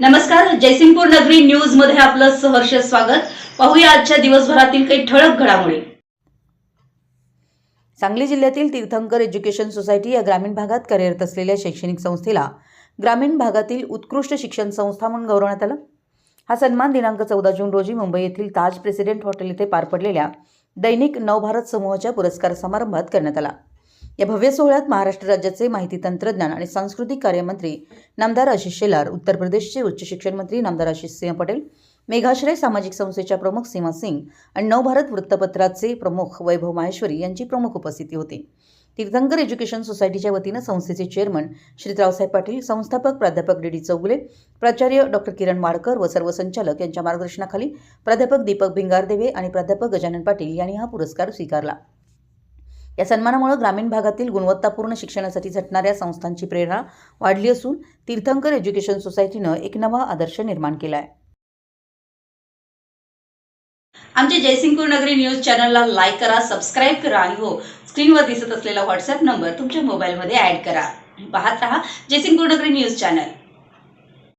नमस्कार जयसिंगपूर नगरी न्यूजमध्ये आपलं सहर्ष स्वागत. पाहूया आजच्या दिवसभरातील काही ठळक घडामोडी. सांगली जिल्ह्यातील तीर्थंकर एज्युकेशन सोसायटी या ग्रामीण भागात कार्यरत असलेल्या शैक्षणिक संस्थेला ग्रामीण भागातील उत्कृष्ट शिक्षण संस्था म्हणून गौरवण्यात आलं. हा सन्मान दिनांक चौदा जून रोजी मुंबई येथील ताज प्रेसिडेंट हॉटेल येथे पार पडलेल्या दैनिक नवभारत समूहाच्या पुरस्कार समारंभात करण्यात आला. या भव्य सोहळ्यात महाराष्ट्र राज्याचे माहिती तंत्रज्ञान आणि सांस्कृतिक कार्यमंत्री नामदार आशिष शेलार उत्तर प्रदेशचे उच्च शिक्षण मंत्री नामदार आशिष सिंह पटेल मेघाश्रय सामाजिक संस्थेच्या प्रमुख सीमा सिंग आणि नवभारत वृत्तपत्राचे प्रमुख वैभव माहेश्वरी यांची प्रमुख उपस्थिती होती. तीर्थंकर एज्युकेशन सोसायटीच्या वतीनं संस्थेचे चेअरमन श्री रावसाहेब पाटील संस्थापक प्राध्यापक डी डी चौगुले प्राचार्य डॉक्टर किरण वाडकर व सर्व संचालक यांच्या मार्गदर्शनाखाली प्राध्यापक दीपक भिंगारदेवे आणि प्राध्यापक गजानन पाटील यांनी हा पुरस्कार स्वीकारला. या सन्मानामुळे ग्रामीण भागातील गुणवत्तापूर्ण शिक्षणासाठी झटणाऱ्या संस्थांची प्रेरणा वाढली असून तीर्थंकर एज्युकेशन सोसायटीनं एक नवा आदर्श निर्माण केला आहे आमच्या जयसिंगपूर नगरी न्यूज चॅनलला लाईक करा सबस्क्राईब करा आणि हो स्क्रीनवर दिसत असलेला व्हॉट्सअप नंबर तुमच्या मोबाईलमध्ये ऍड करा. पाहत राहा जयसिंगपूर नगरी न्यूज चॅनल.